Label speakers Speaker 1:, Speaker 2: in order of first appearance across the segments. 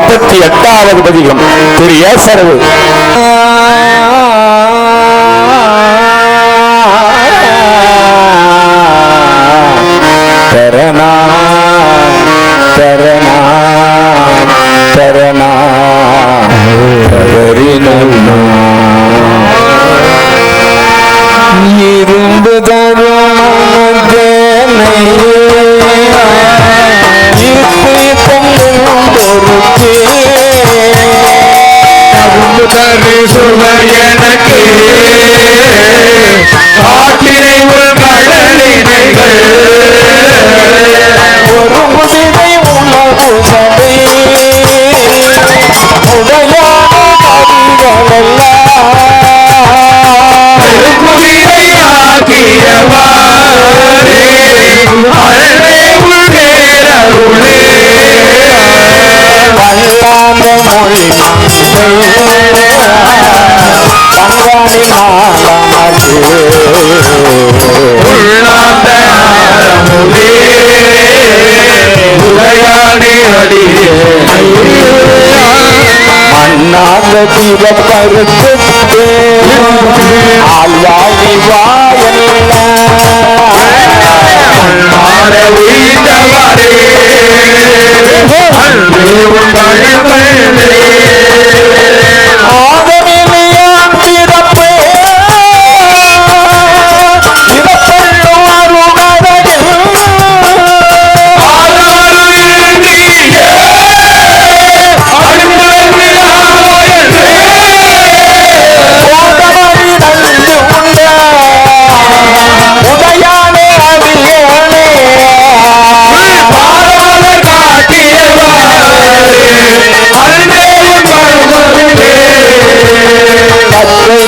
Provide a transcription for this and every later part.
Speaker 1: முப்பத்தி எட்டாவது பதிகம். திரு ஏசரவு
Speaker 2: தரு
Speaker 1: மண்ணாத தீபப்பருத்து ஆழ்வாழி வாயல்ல
Speaker 2: உயிர்ந்தவரே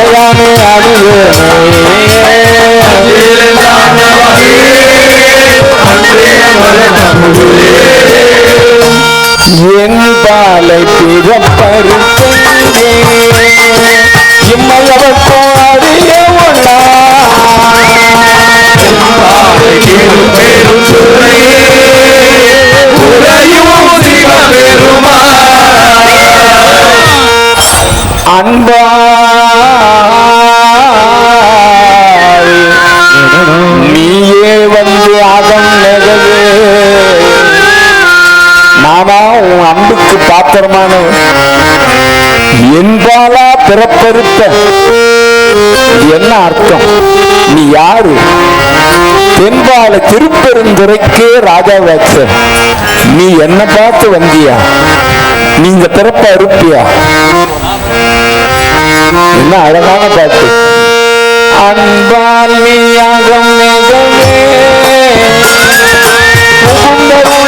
Speaker 1: உடையானே அடியேனே. என் பாலை பிறப்பருத்தே இம்மையவர்க்கோ அறிய அன்புக்கு என்பாலா பிறப்பறுத்த என்ன அர்த்தம்? நீ யாரு? தென்பால திருப்பெருந்துறைக்கே ராஜாவாச்ச நீ என்ன பார்த்து வந்தியா? நீ இந்த பிறப்ப அறுப்பியா? என்ன அழகான பாட்டு. அன்பால் நீ அகம் மிகவே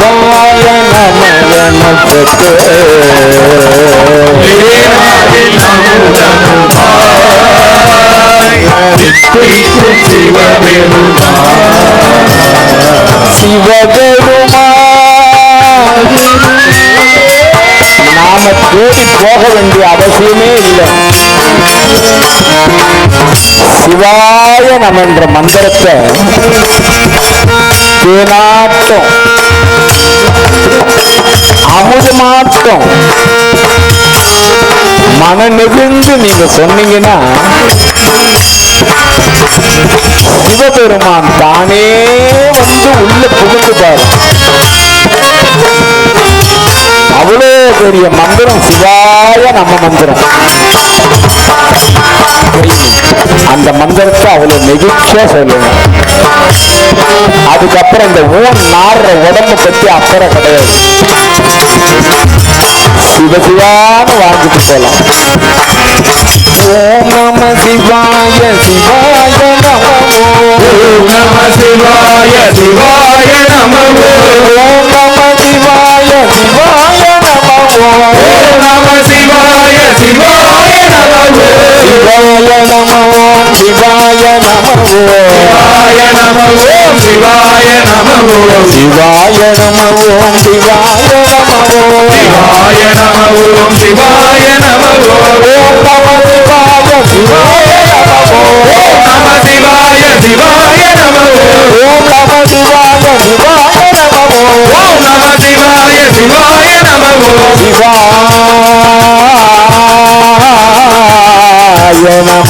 Speaker 1: சிவாய நம பெற்று சிவபெருமா நாம தேடி போக வேண்டிய அவசியமே இல்லை. சிவாய நம என்ற மந்திரத்தை தேனாட்டம். அமுதமாட்டம் மன நெகிழ்ந்து நீங்க சொன்னீங்கன்னா சிவபெருமான் தானே வந்து உள்ள புகுந்துட்டார் அவ்வளோ பெரிய மந்திரம் சிவாய நம்ம மந்திரம். அந்த மந்திரத்தை அவ்வளோ நெகிழ்ச்சியா சொல்லணும் அதுக்கப்புறம் இந்த ஊன் நாடுற உடம்ப பத்தி அக்கறை கிடையாது. சிவசிவான்னு வாழ்ந்துட்டு போலாம். ஓம் நம சிவாய சிவாய நமோ
Speaker 2: ஓம் நம சிவாய சிவாய நமோ
Speaker 1: ஓம் நம சிவாய சிவாய நமோ
Speaker 2: ஓம் நம சிவாய சிவாய நமோ
Speaker 1: சிவாய நமோ శివాయ
Speaker 2: నమవో శివాయ నమవో శివాయ
Speaker 1: నమవో శివాయ నమవో శివాయ
Speaker 2: నమవో శివాయ నమవో శివాయ
Speaker 1: నమవో ఓం నమ శివాయ శివాయ
Speaker 2: నమవో ఓం నమ శివాయ శివాయ
Speaker 1: నమవో ఓం నమ శివాయ శివాయ
Speaker 2: నమవో నమ శివాయ శివాయ నమవో
Speaker 1: శివాయ నమో.